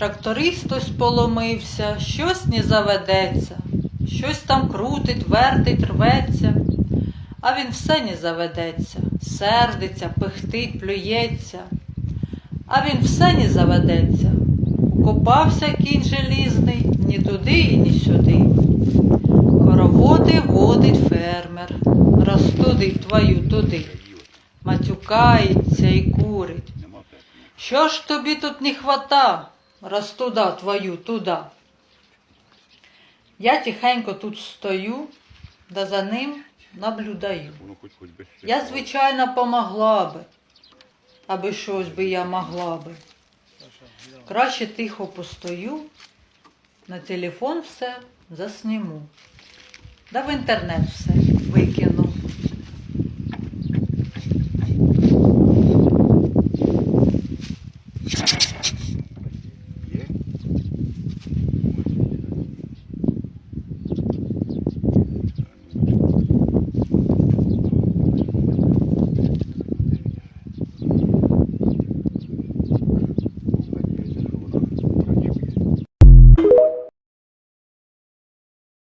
Тракторист хтось поломився, щось не заведеться, щось там крутить, вертить, рветься, а він все не заведеться, сердиться, пихтить, плюється, а він все не заведеться. Копався кінь желізний, ні туди і ні сюди. Хороводи водить фермер, раз туди, твою туди, матюкається і курить. Що ж тобі тут не хвата, раз туди, твою, туди? Я тихенько тут стою, да за ним наблюдаю. Би. Я, звичайно, помогла би, аби щось би я могла би. Краще тихо постою, на телефон все засніму. Да в інтернет все викину.